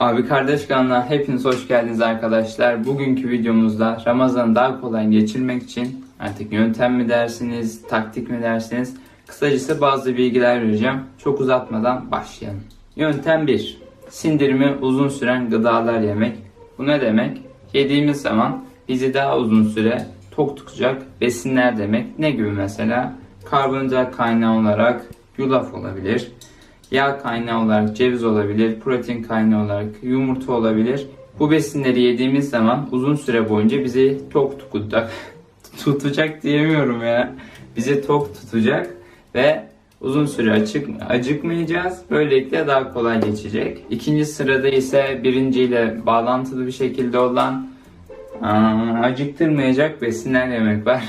Abi kardeş kanalına hepiniz hoş geldiniz arkadaşlar. Bugünkü videomuzda Ramazan'ı daha kolay geçirmek için artık yöntem mi dersiniz, taktik mi dersiniz? Kısacası bazı bilgiler vereceğim. Çok uzatmadan başlayalım. Yöntem 1. Sindirimi uzun süren gıdalar yemek. Bu ne demek? Yediğimiz zaman bizi daha uzun süre tok tutacak besinler demek. Ne gibi mesela? Karbonhidrat kaynağı olarak yulaf olabilir. Yağ kaynağı olarak ceviz olabilir, protein kaynağı olarak yumurta olabilir. Bu besinleri yediğimiz zaman uzun süre boyunca bizi tok tutacak. tutacak diyemiyorum ya. Bizi tok tutacak ve uzun süre açık, acıkmayacağız. Böylelikle daha kolay geçecek. İkinci sırada ise birinciyle bağlantılı bir şekilde olan aa, acıktırmayacak besinler yemek var.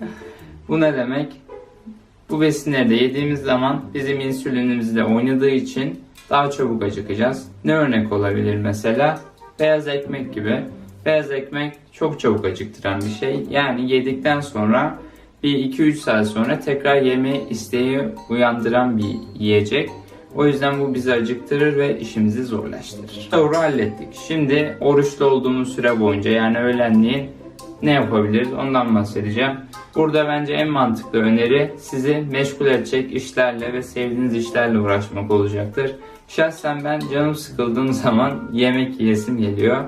Bu ne demek? Bu besinleri de yediğimiz zaman bizim insülinimizle oynadığı için daha çabuk acıkacağız. Ne örnek olabilir mesela? Beyaz ekmek gibi. Beyaz ekmek çok çabuk acıktıran bir şey. Yani yedikten sonra bir 2-3 saat sonra tekrar yeme isteği uyandıran bir yiyecek. O yüzden bu bizi acıktırır ve işimizi zorlaştırır. Doğru hallettik. Şimdi oruçlu olduğumuz süre boyunca yani öğlenliğin ne yapabiliriz ondan bahsedeceğim. Burada bence en mantıklı öneri sizi meşgul edecek işlerle ve sevdiğiniz işlerle uğraşmak olacaktır. Şahsen ben canım sıkıldığım zaman yemek yiyesim geliyor.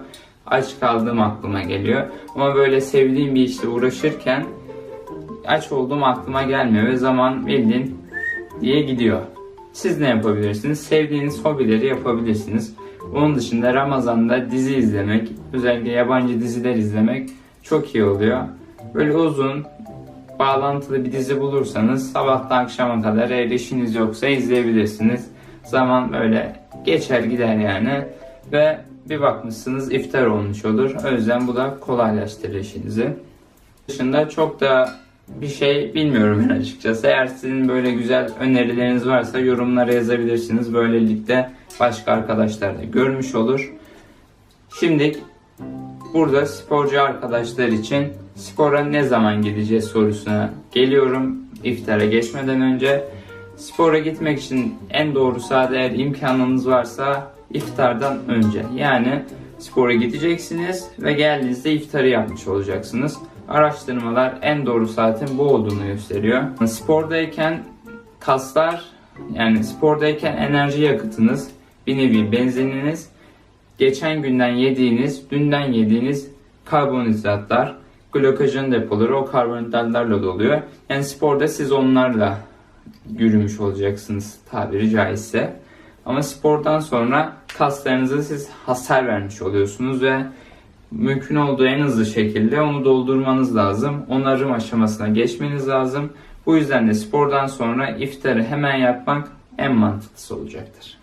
Aç kaldığım aklıma geliyor. Ama böyle sevdiğim bir işle uğraşırken aç olduğum aklıma gelmiyor ve zaman bildiğin diye gidiyor. Siz ne yapabilirsiniz? Sevdiğiniz hobileri yapabilirsiniz. Onun dışında Ramazan'da dizi izlemek, özellikle yabancı diziler izlemek çok iyi oluyor. Böyle uzun, bağlantılı bir dizi bulursanız sabahtan akşama kadar eğer işiniz yoksa izleyebilirsiniz. Zaman böyle geçer gider yani ve bir bakmışsınız iftar olmuş olur. O yüzden bu da kolaylaştırır işinizi. Dışında çok da bir şey bilmiyorum ben açıkçası. Eğer sizin böyle güzel önerileriniz varsa yorumlara yazabilirsiniz. Böylelikle başka arkadaşlar da görmüş olur. Şimdi burada sporcu arkadaşlar için spora ne zaman gideceğiz sorusuna geliyorum iftara geçmeden önce. Spora gitmek için en doğru saat eğer imkanınız varsa iftardan önce. Yani spora gideceksiniz ve geldiğinizde iftarı yapmış olacaksınız. Araştırmalar en doğru saatin bu olduğunu gösteriyor. Spordayken kaslar yani spordayken enerji yakıtınız bir nevi benzininiz geçen günden yediğiniz, dünden yediğiniz karbonhidratlar, glukojen depoları o karbonhidratlarla doluyor. Yani sporda siz onlarla yürümüş olacaksınız tabiri caizse. Ama spordan sonra kaslarınıza siz hasar vermiş oluyorsunuz ve mümkün olduğu en hızlı şekilde onu doldurmanız lazım. Onarım aşamasına geçmeniz lazım. Bu yüzden de spordan sonra iftarı hemen yapmak en mantıklısı olacaktır.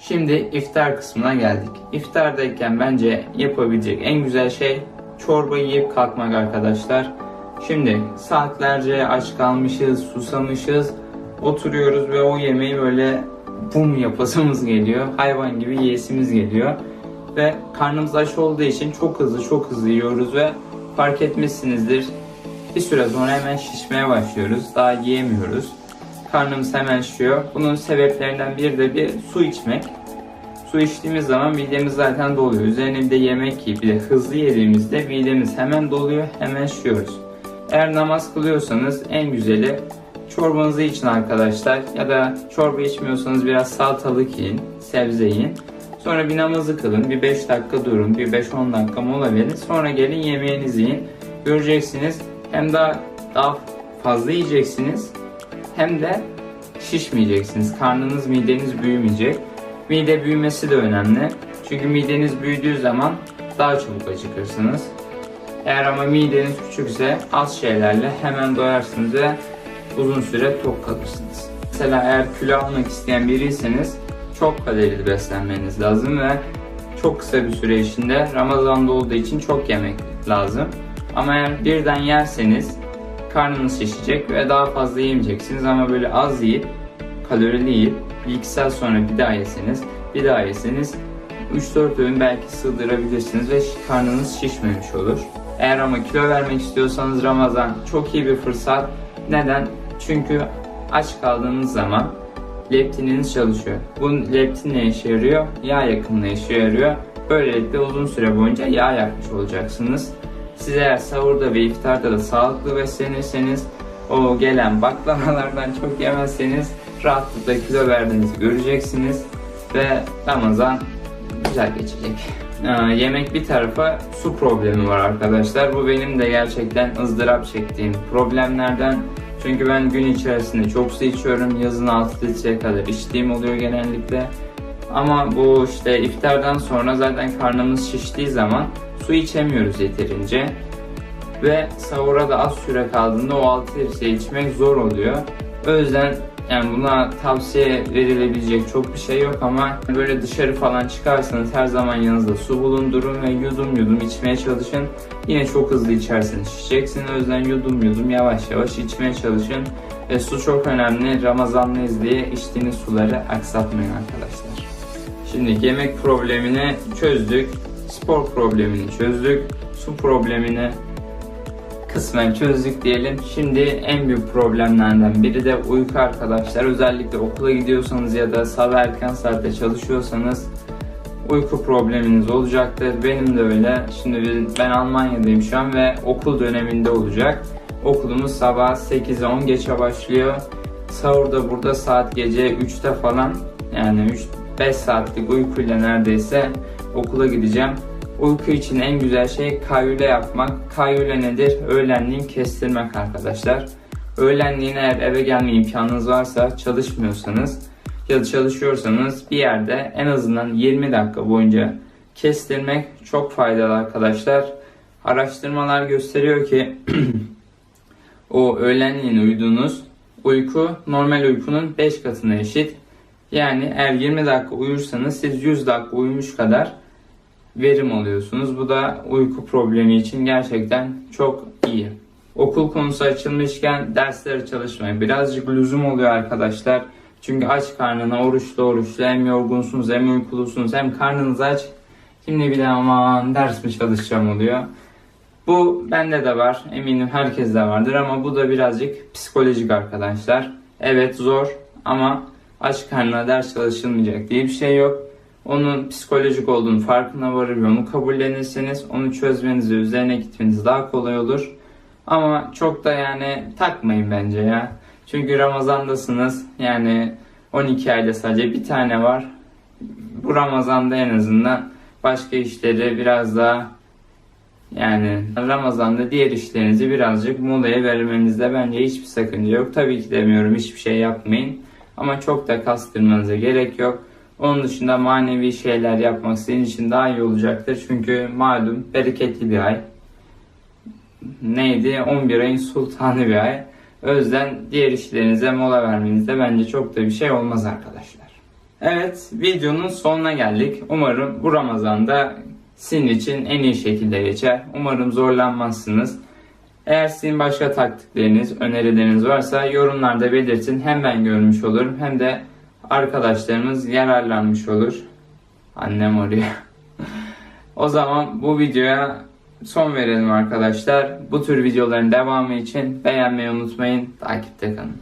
Şimdi iftar kısmına geldik. İftardayken bence yapabilecek en güzel şey çorba yiyip kalkmak arkadaşlar. Şimdi saatlerce aç kalmışız, susamışız, oturuyoruz ve o yemeği böyle bum yapasımız geliyor. Hayvan gibi yiyesimiz geliyor. Ve karnımız aç olduğu için çok hızlı çok hızlı yiyoruz ve fark etmişsinizdir. Bir süre sonra hemen şişmeye başlıyoruz. Daha yiyemiyoruz. Karnımız hemen şişiyor. Bunun sebeplerinden biri de bir su içmek. Su içtiğimiz zaman midemiz zaten doluyor. Üzerine bir de yemek yiyip bir de hızlı yediğimizde midemiz hemen doluyor, hemen şişiyoruz. Eğer namaz kılıyorsanız en güzeli çorbanızı için arkadaşlar ya da çorba içmiyorsanız biraz salatalık yiyin, sebze yiyin. Sonra bir namazı kılın, bir 5 dakika durun, bir 5-10 dakika mola verin. Sonra gelin yemeğinizi yiyin. Göreceksiniz hem daha, daha fazla yiyeceksiniz hem de şişmeyeceksiniz. Karnınız, mideniz büyümeyecek. Mide büyümesi de önemli. Çünkü mideniz büyüdüğü zaman daha çabuk acıkırsınız. Eğer ama mideniz küçükse az şeylerle hemen doyarsınız ve uzun süre tok kalırsınız. Mesela eğer kilo almak isteyen biriyseniz çok kalorili beslenmeniz lazım ve çok kısa bir süre içinde Ramazan'da olduğu için çok yemek lazım. Ama eğer birden yerseniz karnınız şişecek ve daha fazla yemeyeceksiniz ama böyle az yiyip kalorili yiyip bir iki saat sonra bir daha yeseniz bir daha yeseniz 3-4 öğün belki sığdırabilirsiniz ve karnınız şişmemiş olur. Eğer ama kilo vermek istiyorsanız Ramazan çok iyi bir fırsat. Neden? Çünkü aç kaldığınız zaman leptininiz çalışıyor. Bu leptin ne işe yarıyor? Yağ yakımına işe yarıyor. Böylelikle uzun süre boyunca yağ yakmış olacaksınız. Siz eğer sahurda ve iftarda da sağlıklı beslenirseniz o gelen baklavalardan çok yemezseniz rahatlıkla kilo verdiğinizi göreceksiniz ve Ramazan güzel geçecek. Ee, yemek bir tarafa su problemi var arkadaşlar. Bu benim de gerçekten ızdırap çektiğim problemlerden. Çünkü ben gün içerisinde çok su içiyorum. Yazın 6 litreye kadar içtiğim oluyor genellikle. Ama bu işte iftardan sonra zaten karnımız şiştiği zaman su içemiyoruz yeterince. Ve sahura da az süre kaldığında o 6 litre içmek zor oluyor. O yüzden yani buna tavsiye verilebilecek çok bir şey yok ama böyle dışarı falan çıkarsanız her zaman yanınızda su bulundurun ve yudum yudum içmeye çalışın. Yine çok hızlı içerseniz şişeceksiniz. O yüzden yudum yudum yavaş yavaş içmeye çalışın. Ve su çok önemli. Ramazanlıyız diye içtiğiniz suları aksatmayın arkadaşlar. Şimdi yemek problemini çözdük. Spor problemini çözdük. Su problemini kısmen çözdük diyelim. Şimdi en büyük problemlerden biri de uyku arkadaşlar. Özellikle okula gidiyorsanız ya da sabah erken saatte çalışıyorsanız uyku probleminiz olacaktır. Benim de öyle. Şimdi ben Almanya'dayım şu an ve okul döneminde olacak. Okulumuz sabah 8'e 10 geçe başlıyor. Sahur da burada saat gece 3'te falan yani 3-5 saatlik uykuyla neredeyse okula gideceğim. Uyku için en güzel şey kayyule yapmak. Kayyule nedir? Öğlenliğin kestirmek arkadaşlar. Öğlenliğin eğer eve gelme imkanınız varsa çalışmıyorsanız ya da çalışıyorsanız bir yerde en azından 20 dakika boyunca kestirmek çok faydalı arkadaşlar. Araştırmalar gösteriyor ki o öğlenliğin uyuduğunuz uyku normal uykunun 5 katına eşit. Yani eğer 20 dakika uyursanız siz 100 dakika uyumuş kadar verim alıyorsunuz. Bu da uyku problemi için gerçekten çok iyi. Okul konusu açılmışken derslere çalışmaya birazcık lüzum oluyor arkadaşlar. Çünkü aç karnına oruçlu oruçlu hem yorgunsunuz hem uykulusunuz hem karnınız aç. Şimdi bir de aman ders mi çalışacağım oluyor. Bu bende de var. Eminim herkeste vardır ama bu da birazcık psikolojik arkadaşlar. Evet zor ama aç karnına ders çalışılmayacak diye bir şey yok. Onun psikolojik olduğunu farkına varır onu kabullenirseniz onu çözmeniz üzerine gitmeniz daha kolay olur. Ama çok da yani takmayın bence ya. Çünkü Ramazan'dasınız. Yani 12 ayda sadece bir tane var. Bu Ramazan'da en azından başka işleri biraz daha yani Ramazan'da diğer işlerinizi birazcık molaya vermenizde bence hiçbir sakınca yok. Tabii ki demiyorum hiçbir şey yapmayın. Ama çok da kastırmanıza gerek yok. Onun dışında manevi şeyler yapmak senin için daha iyi olacaktır. Çünkü malum bereketli bir ay. Neydi? 11 ayın sultanı bir ay. O yüzden diğer işlerinize mola vermenizde bence çok da bir şey olmaz arkadaşlar. Evet videonun sonuna geldik. Umarım bu Ramazan'da sizin için en iyi şekilde geçer. Umarım zorlanmazsınız. Eğer sizin başka taktikleriniz, önerileriniz varsa yorumlarda belirtin. Hem ben görmüş olurum hem de arkadaşlarımız yararlanmış olur. Annem oraya. o zaman bu videoya son verelim arkadaşlar. Bu tür videoların devamı için beğenmeyi unutmayın. Takipte kalın.